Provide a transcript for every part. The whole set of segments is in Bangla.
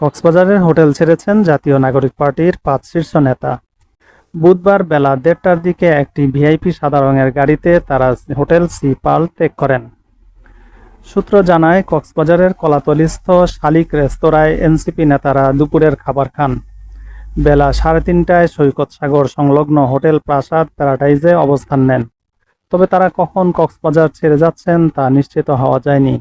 কক্সবাজারের হোটেল ছেড়েছেন জাতীয় নাগরিক পার্টির পাঁচ শীর্ষ নেতা। বুধবার বেলা দেড়টার দিকে একটি ভিআইপি সাদা রঙের গাড়িতে তারা হোটেল সি পাল ত্যাগ করেন। সূত্র জানায়, কক্সবাজারের কলাতলিস্থ শালিক রেস্তোরাঁয় এনসিপি নেতারা দুপুরের খাবার খান। বেলা সাড়ে তিনটায় সৈকত সাগর সংলগ্ন হোটেল প্রাসাদ প্যারাডাইজে অবস্থান নেন। তবে তারা কখন কক্সবাজার ছেড়ে যাচ্ছেন তা নিশ্চিত হওয়া যায়নি।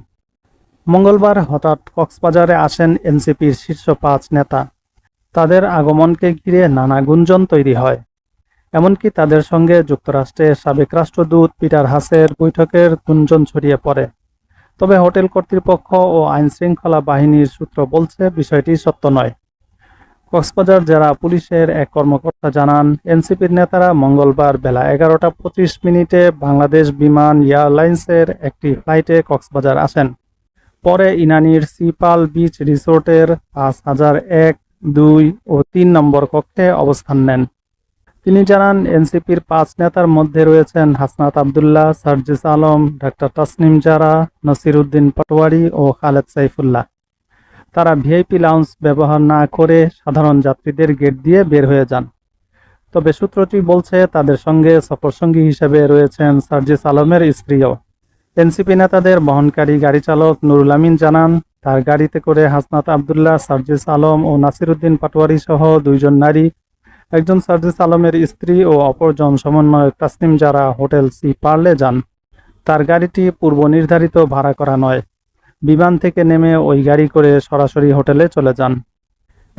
মঙ্গলবার হঠাৎ কক্সবাজারে আসেন এনসিপির শীর্ষ পাঁচ নেতা। তাদের আগমনকে ঘিরে নানা গুঞ্জন তৈরি হয়। এমনকি তাদের সঙ্গে যুক্তরাষ্ট্রের সাবেক রাষ্ট্রদূত পিটার হাসের বৈঠকের গুঞ্জন ছড়িয়ে পড়ে। তবে হোটেল কর্তৃপক্ষ ও আইনশৃঙ্খলা বাহিনীর সূত্র বলছে, বিষয়টি সত্য নয়। কক্সবাজার জেলা পুলিশের এক কর্মকর্তা জানান, এনসিপির নেতারা মঙ্গলবার বেলা এগারোটা পঁচিশ মিনিটে বাংলাদেশ বিমান এয়ারলাইন্সের একটি ফ্লাইটে কক্সবাজার আসেন। পরে ইনানির সিপাল বিচ রিসোর্টের পাঁচ হাজার এক, দুই ও তিন নম্বর কক্ষে অবস্থান নেন। তিনি জানান, এনসিপির পাঁচ নেতার মধ্যে রয়েছেন হাসনাত আবদুল্লাহ, সার্জিস আলম, ডাক্তার তাসনিম জারা নসির উদ্দিন পাটোয়ারি ও খালেদ সাইফুল্লাহ। তারা ভিআইপি লাউঞ্জ ব্যবহার না করে সাধারণ যাত্রীদের গেট দিয়ে বের হয়ে যান। তবে সূত্রটি বলছে, তাদের সঙ্গে সফরসঙ্গী হিসেবে রয়েছেন সার্জিস আলমের স্ত্রীও। এনসিপি নেতাদের বহনকারী গাড়ি চালক নুরুল আমিন জানান, তার গাড়িতে করে হাসনাত আবদুল্লাহ, সার্জিস আলম ও নাসিরুদ্দিন পাটোয়ারি সহ দুইজন নারী, একজন সার্জিস আলমের স্ত্রী ও অপরজন সমন্বয়ক তাসনিম যারা হোটেল সি পার্লে যান। তার গাড়িটি পূর্ব নির্ধারিত ভাড়া করা নয়। বিমান থেকে নেমে ওই গাড়ি করে সরাসরি হোটেলে চলে যান।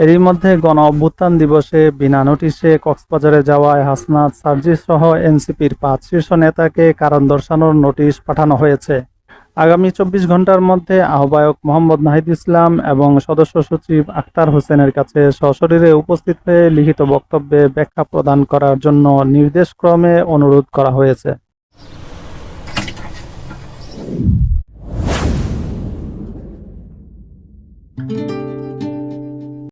এরই মধ্যে গণ অভ্যুত্থান দিবসে বিনা নোটিশে কক্সবাজারে যাওয়ায় হাসনাত সার্জিস সহ এনসিপির পাঁচ শীর্ষ নেতাকে কারণ দর্শানোর নোটিশ পাঠানো হয়েছে। আগামী চব্বিশ ঘণ্টার মধ্যে আহ্বায়ক মোহাম্মদ নাহিদ ইসলাম এবং সদস্য সচিব আক্তার হোসেনের কাছে সশরীরে উপস্থিত হয়ে লিখিত বক্তব্যে ব্যাখ্যা প্রদান করার জন্য নির্দেশক্রমে অনুরোধ করা হয়েছে।